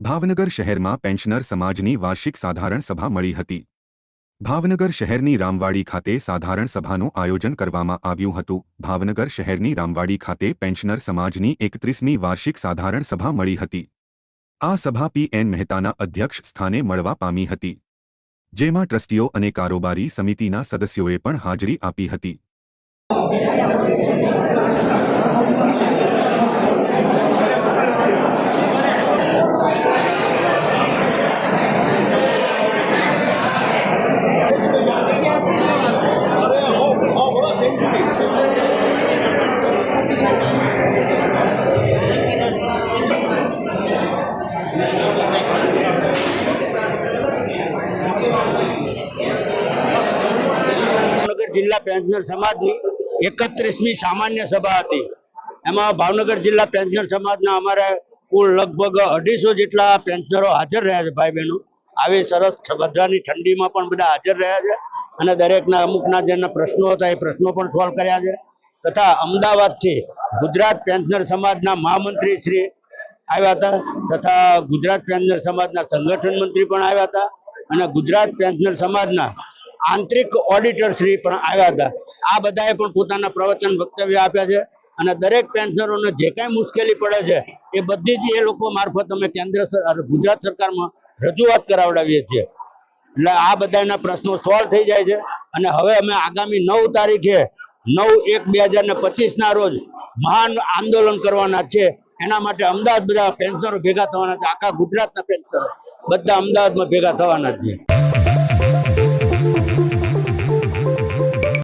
ભાવનગર શહેરમાં પેન્શનર સમાજની વાર્ષિક સાધારણ સભા મળી હતી. ભાવનગર શહેરની રામવાડી ખાતે સાધારણ સભાનું આયોજન કરવામાં આવ્યું હતું. ભાવનગર શહેરની રામવાડી ખાતે પેન્શનર સમાજની એકત્રીસમી વાર્ષિક સાધારણ સભા મળી હતી. આ સભા પી એન મહેતાના અધ્યક્ષ સ્થાને મળવા પામી હતી. જેમાં ટ્રસ્ટીઓ અને કારોબારી સમિતિના સદસ્યોએ પણ હાજરી આપી હતી. ભાવનગર જિલ્લા પેન્શનર સમાજની એકત્રીસમી સામાન્ય સભા હતી. એમાં ભાવનગર જિલ્લા પેન્શનર સમાજના અમારા કુલ લગભગ અઢીસો જેટલા પેન્શનરો હાજર રહ્યા છે, ભાઈ બહેનો. આવી સરસ બધાની ઠંડીમાં પણ બધા હાજર રહ્યા છે અને દરેકના અમુકના જેના પ્રશ્નો હતા એ પ્રશ્નો પણ સોલ્વ કર્યા છે. તથા અમદાવાદથી ગુજરાત પેન્શનર સમાજના મહામંત્રી શ્રી આવ્યા હતા તથા ગુજરાત પેન્શનર સમાજના સંગઠન મંત્રી પણ આવ્યા હતા. અને ગુજરાત પેન્શનર સમાજના આંતરિક ઓડિટર શ્રી પણ આવ્યા હતા. આ બધાએ પણ પોતાના પ્રવચન વક્તવ્ય આપ્યા છે અને દરેક પેન્શનરોને જે કાંઈ મુશ્કેલી પડે છે, એ બધી જ એ લોકો મારફત અમે કેન્દ્ર ગુજરાત સરકારમાં રજૂઆત કરાવડાવીએ છીએ. એટલે આ બધાના પ્રશ્નો સોલ્વ થઈ જાય છે અને હવે અમે આગામી નવ તારીખે, નવ એક બે હજાર ને પચીસના રોજ મહાન આંદોલન કરવાના છે. એના માટે અમદાવાદ બધા પેન્શનરો ભેગા થવાના છે, આખા ગુજરાતના પેન્શનરો. બધા અમદાવાદમાં ભેગા થવાના જ છે.